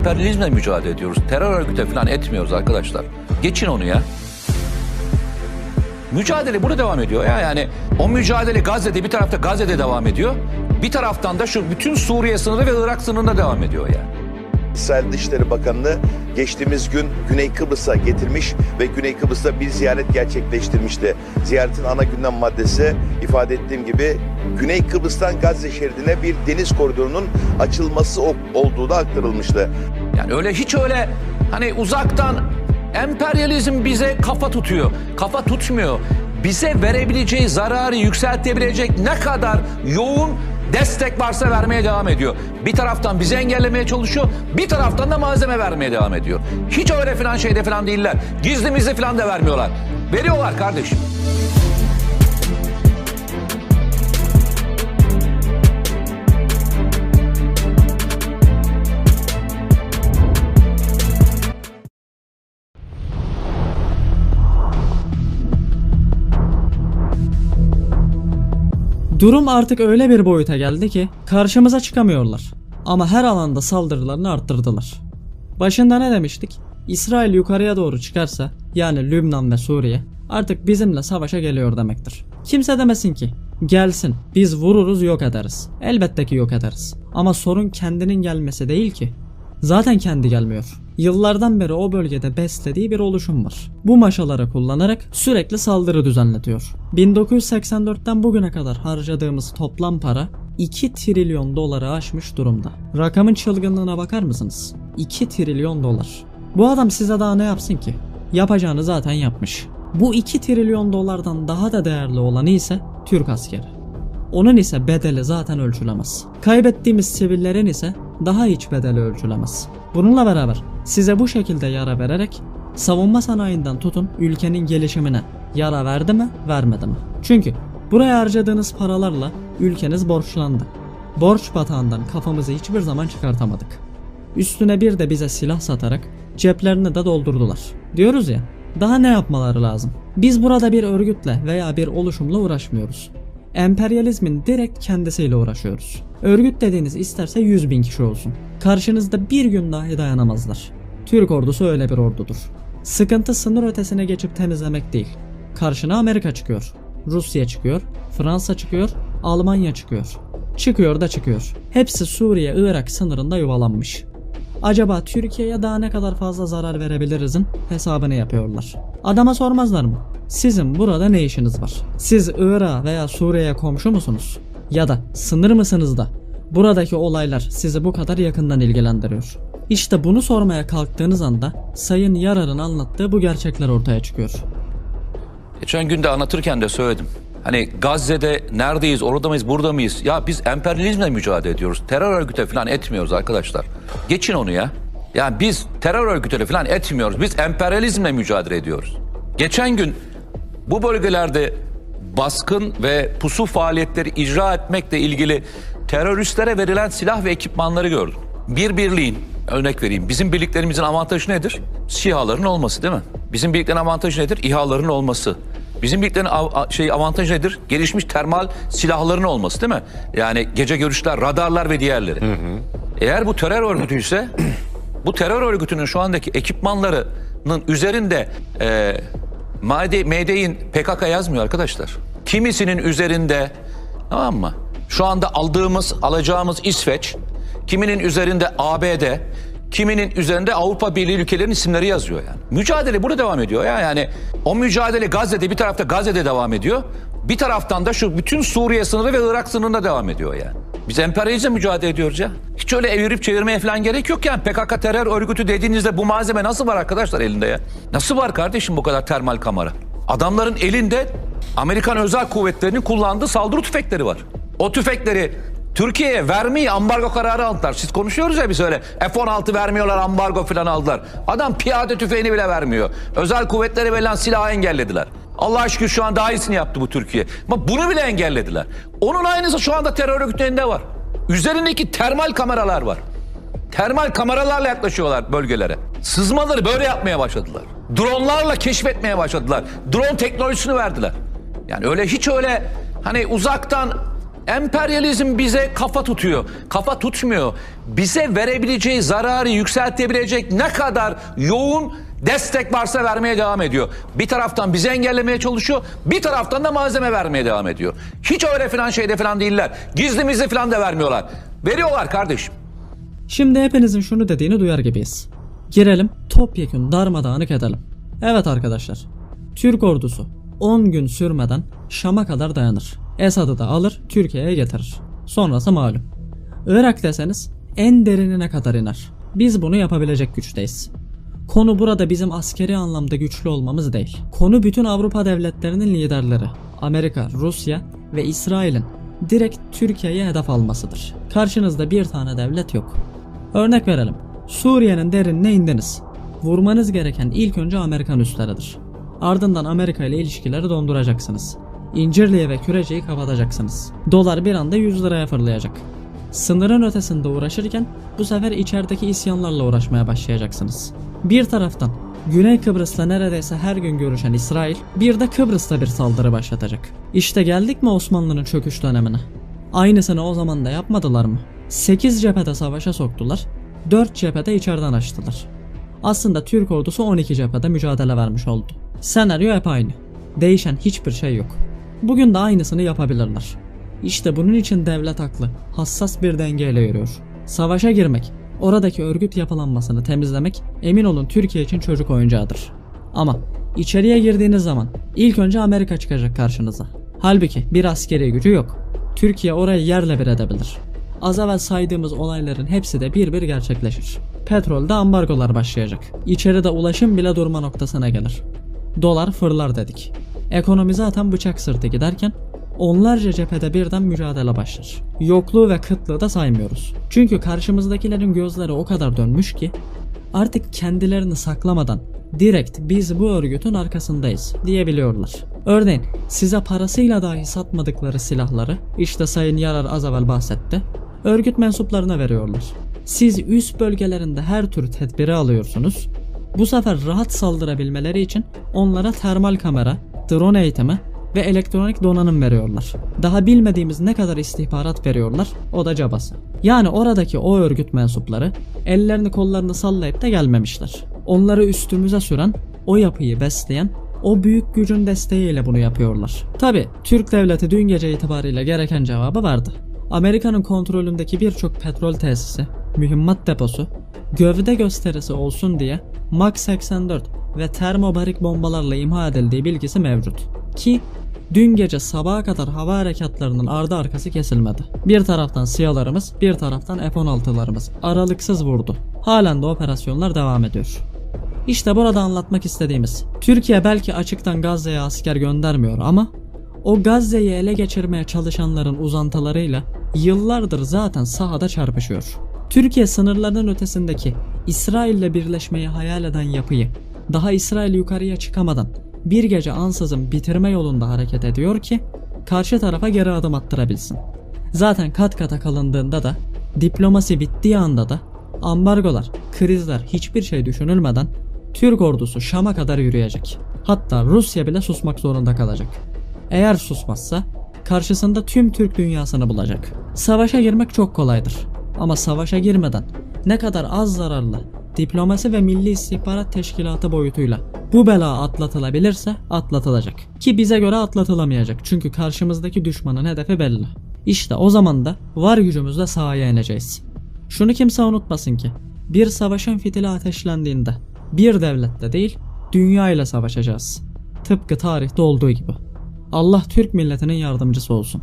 Emperyalizmle mücadele ediyoruz. Terör örgütü falan etmiyoruz arkadaşlar. Geçin onu ya. Mücadele burada devam ediyor ya yani o mücadele Gazze'de bir tarafta Gazze'de devam ediyor. Bir taraftan da şu bütün Suriye sınırı ve Irak sınırında devam ediyor yani. İsrail Dışişleri Bakanlığı geçtiğimiz gün Güney Kıbrıs'a getirmiş ve Güney Kıbrıs'ta bir ziyaret gerçekleştirmişti. Ziyaretin ana gündem maddesi ifade ettiğim gibi Güney Kıbrıs'tan Gazze şeridine bir deniz koridorunun açılması olduğu da aktarılmıştı. Yani öyle hiç öyle hani uzaktan emperyalizm bize kafa tutuyor. Kafa tutmuyor. Bize verebileceği zararı yükseltebilecek ne kadar yoğun destek varsa vermeye devam ediyor. Bir taraftan bizi engellemeye çalışıyor, bir taraftan da malzeme vermeye devam ediyor. Hiç öyle falan şeyde falan değiller. Gizli mizli falan da vermiyorlar. Veriyorlar kardeşim. Durum artık öyle bir boyuta geldi ki karşımıza çıkamıyorlar. Ama her alanda saldırılarını arttırdılar. Başında ne demiştik? İsrail yukarıya doğru çıkarsa yani Lübnan ve Suriye artık bizimle savaşa geliyor demektir. Kimse demesin ki gelsin biz vururuz yok ederiz. Elbette ki yok ederiz. Ama sorun kendinin gelmesi değil ki. Zaten kendi gelmiyor. Yıllardan beri o bölgede beslediği bir oluşum var. Bu maşaları kullanarak sürekli saldırı düzenletiyor. 1984'ten bugüne kadar harcadığımız toplam para 2 trilyon doları aşmış durumda. Rakamın çılgınlığına bakar mısınız? 2 trilyon dolar. Bu adam size daha ne yapsın ki? Yapacağını zaten yapmış. Bu 2 trilyon dolardan daha da değerli olanı ise Türk askeri. Onun ise bedeli zaten ölçülemez. Kaybettiğimiz sivillerin ise daha hiç bedeli ölçülemez. Bununla beraber size bu şekilde yara vererek savunma sanayinden tutun ülkenin gelişimine yara verdi mi vermedi mi? Çünkü buraya harcadığınız paralarla ülkeniz borçlandı. Borç batağından kafamızı hiçbir zaman çıkartamadık. Üstüne bir de bize silah satarak ceplerini de doldurdular. Diyoruz ya, daha ne yapmaları lazım? Biz burada bir örgütle veya bir oluşumla uğraşmıyoruz. Emperyalizmin direkt kendisiyle uğraşıyoruz. Örgüt dediğiniz isterse 100 bin kişi olsun. Karşınızda bir gün dahi dayanamazlar. Türk ordusu öyle bir ordudur. Sıkıntı sınır ötesine geçip temizlemek değil. Karşına Amerika çıkıyor. Rusya çıkıyor. Fransa çıkıyor. Almanya çıkıyor. Çıkıyor da çıkıyor. Hepsi Suriye-Irak sınırında yuvalanmış. Acaba Türkiye'ye daha ne kadar fazla zarar verebilirizin hesabını yapıyorlar. Adama sormazlar mı? Sizin burada ne işiniz var? Siz Irak'a veya Suriye'ye komşu musunuz? Ya da sınır mısınız da? Buradaki olaylar sizi bu kadar yakından ilgilendiriyor. İşte bunu sormaya kalktığınız anda Sayın Yarar'ın anlattığı bu gerçekler ortaya çıkıyor. Geçen gün de anlatırken de söyledim. Hani Gazze'de neredeyiz, orada mıyız, burada mıyız? Ya biz emperyalizmle mücadele ediyoruz. Terör örgütü falan etmiyoruz arkadaşlar. Geçin onu ya. Yani biz terör örgütüyle falan etmiyoruz. Biz emperyalizmle mücadele ediyoruz. Geçen gün bu bölgelerde baskın ve pusu faaliyetleri icra etmekle ilgili teröristlere verilen silah ve ekipmanları gördüm. Bir birliğin örnek vereyim. Bizim birliklerimizin avantajı nedir? SİHA'ların olması değil mi? Bizim birliklerin avantajı nedir? İHA'ların olması. Bizim birliklerin av- şey avantajı nedir? Gelişmiş termal silahların olması değil mi? Yani gece görüşler, radarlar ve diğerleri. Eğer bu terör örgütü ise bu terör örgütünün şu andaki ekipmanlarının üzerinde e, MD, MD'in PKK yazmıyor arkadaşlar. Kimisinin üzerinde tamam mı? Şu anda aldığımız, alacağımız İsveç, kiminin üzerinde ABD, kiminin üzerinde Avrupa Birliği ülkelerinin isimleri yazıyor yani. Mücadele burada devam ediyor ya yani. O mücadele Gazze'de bir tarafta Gazze'de devam ediyor. Bir taraftan da şu bütün Suriye sınırı ve Irak sınırında devam ediyor yani. Biz emperyalizmle mücadele ediyoruz ya. Hiç öyle evirip çevirmeye falan gerek yok yani. PKK terör örgütü dediğinizde bu malzeme nasıl var arkadaşlar elinde ya? Nasıl var kardeşim bu kadar termal kamera? Adamların elinde Amerikan özel kuvvetlerinin kullandığı saldırı tüfekleri var. O tüfekleri Türkiye'ye vermeyi ambargo kararı aldılar. Siz konuşuyoruz ya biz öyle. F-16 vermiyorlar ambargo falan aldılar. Adam piyade tüfeğini bile vermiyor. Özel kuvvetlere verilen silahı engellediler. Allah şükür şu an daha iyisini yaptı bu Türkiye. Ama bunu bile engellediler. Onun aynısı şu anda terör örgütlerinde var. Üzerindeki termal kameralar var. Termal kameralarla yaklaşıyorlar bölgelere. Sızmaları böyle yapmaya başladılar. Dronlarla keşfetmeye başladılar. Drone teknolojisini verdiler. Yani öyle hiç öyle hani uzaktan Emperyalizm bize kafa tutuyor. Kafa tutmuyor. Bize verebileceği zararı yükseltebilecek ne kadar yoğun destek varsa vermeye devam ediyor. Bir taraftan bizi engellemeye çalışıyor, bir taraftan da malzeme vermeye devam ediyor. Hiç öyle falan şeyde falan değiller. Gizli mizli falan da vermiyorlar. Veriyorlar kardeşim. Şimdi hepinizin şunu dediğini duyar gibiyiz. Girelim topyekun darmadağınık edelim. Evet arkadaşlar. Türk ordusu 10 gün sürmeden Şam'a kadar dayanır. Esad'ı da alır Türkiye'ye getirir. Sonrası malum. Irak deseniz en derinine kadar iner. Biz bunu yapabilecek güçteyiz. Konu burada bizim askeri anlamda güçlü olmamız değil. Konu bütün Avrupa devletlerinin liderleri, Amerika, Rusya ve İsrail'in direkt Türkiye'ye hedef almasıdır. Karşınızda bir tane devlet yok. Örnek verelim. Suriye'nin derinine indiniz. Vurmanız gereken ilk önce Amerikan üsleridir. Ardından Amerika ile ilişkileri donduracaksınız. İncirli'ye ve Kürece'yi kapatacaksınız. Dolar bir anda 100 liraya fırlayacak. Sınırın ötesinde uğraşırken bu sefer içerideki isyanlarla uğraşmaya başlayacaksınız. Bir taraftan Güney Kıbrıs'la neredeyse her gün görüşen İsrail bir de Kıbrıs'ta bir saldırı başlatacak. İşte geldik mi Osmanlı'nın çöküş dönemine? Aynısını o zaman da yapmadılar mı? 8 cephede savaşa soktular, 4 cephede içeriden açtılar. Aslında Türk ordusu 12 cephede mücadele vermiş oldu. Senaryo hep aynı. Değişen hiçbir şey yok. Bugün de aynısını yapabilirler. İşte bunun için devlet haklı, hassas bir dengeyle yürüyor. Savaşa girmek, oradaki örgüt yapılanmasını temizlemek emin olun Türkiye için çocuk oyuncağıdır. Ama içeriye girdiğiniz zaman ilk önce Amerika çıkacak karşınıza. Halbuki bir askeri gücü yok. Türkiye orayı yerle bir edebilir. Az evvel saydığımız olayların hepsi de bir bir gerçekleşir. Petrolde ambargolar başlayacak. İçeride ulaşım bile durma noktasına gelir. Dolar fırlar dedik. Ekonomi zaten bıçak sırtı giderken onlarca cephede birden mücadele başlar. Yokluğu ve kıtlığı da saymıyoruz. Çünkü karşımızdakilerin gözleri o kadar dönmüş ki artık kendilerini saklamadan direkt biz bu örgütün arkasındayız diyebiliyorlar. Örneğin size parasıyla dahi satmadıkları silahları işte Sayın Yarar az evvel bahsetti. Örgüt mensuplarına veriyorlar. Siz üst bölgelerinde her tür tedbiri alıyorsunuz. Bu sefer rahat saldırabilmeleri için onlara termal kamera, drone eğitimi ve elektronik donanım veriyorlar. Daha bilmediğimiz ne kadar istihbarat veriyorlar o da cabası. Yani oradaki o örgüt mensupları ellerini kollarını sallayıp da gelmemişler. Onları üstümüze süren, o yapıyı besleyen, o büyük gücün desteğiyle bunu yapıyorlar. Tabi Türk devleti dün gece itibariyle gereken cevabı verdi. Amerika'nın kontrolündeki birçok petrol tesisi, mühimmat deposu, gövde gösterisi olsun diye Mach 84 ve termobarik bombalarla imha edildiği bilgisi mevcut. Ki dün gece sabaha kadar hava harekatlarının ardı arkası kesilmedi. Bir taraftan SİHA'larımız, bir taraftan F-16'larımız aralıksız vurdu. Halen de operasyonlar devam ediyor. İşte burada anlatmak istediğimiz. Türkiye belki açıktan Gazze'ye asker göndermiyor ama o Gazze'yi ele geçirmeye çalışanların uzantılarıyla yıllardır zaten sahada çarpışıyor. Türkiye sınırlarının ötesindeki İsrail'le birleşmeyi hayal eden yapıyı daha İsrail yukarıya çıkamadan bir gece ansızın bitirme yolunda hareket ediyor ki karşı tarafa geri adım attırabilsin. Zaten kat kata kalındığında da diplomasi bittiği anda da ambargolar, krizler hiçbir şey düşünülmeden Türk ordusu Şam'a kadar yürüyecek. Hatta Rusya bile susmak zorunda kalacak. Eğer susmazsa karşısında tüm Türk dünyasını bulacak. Savaşa girmek çok kolaydır. Ama savaşa girmeden ne kadar az zararlı diplomasi ve milli istihbarat teşkilatı boyutuyla bu bela atlatılabilirse atlatılacak. Ki bize göre atlatılamayacak çünkü karşımızdaki düşmanın hedefi belli. İşte o zaman da var gücümüzle sahaya ineceğiz. Şunu kimse unutmasın ki bir savaşın fitili ateşlendiğinde bir devlette değil dünya ile savaşacağız. Tıpkı tarihte olduğu gibi. Allah Türk milletinin yardımcısı olsun.